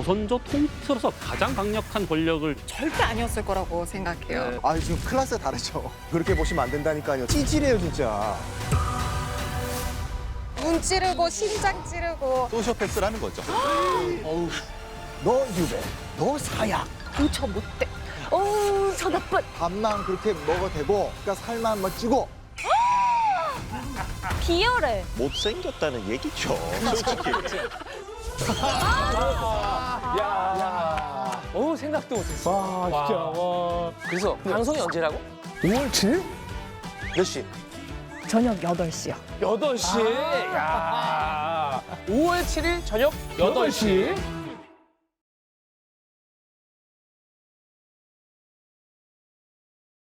조선조 통틀어서 가장 강력한 권력을 절대 아니었을 거라고 생각해요. 네. 아 지금 클래스가 다르죠. 그렇게 보시면 안 된다니까요. 찌질해요 진짜. 눈 찌르고 심장 찌르고 소시오패스라는 거죠. 너 유배, 너 사약. 저 못돼. 어우, 저 나쁜. 밥만 그렇게 먹어대고, 그러니까 살만 멋지고. 비열해. 못생겼다는 얘기죠. 솔직히. 어 생각도 못했어. 와, 진짜. 와. 그래서 방송이 언제라고? 5월 7일? 몇 시? 저녁 8시요. 8시. 야. 5월 7일 저녁 8시.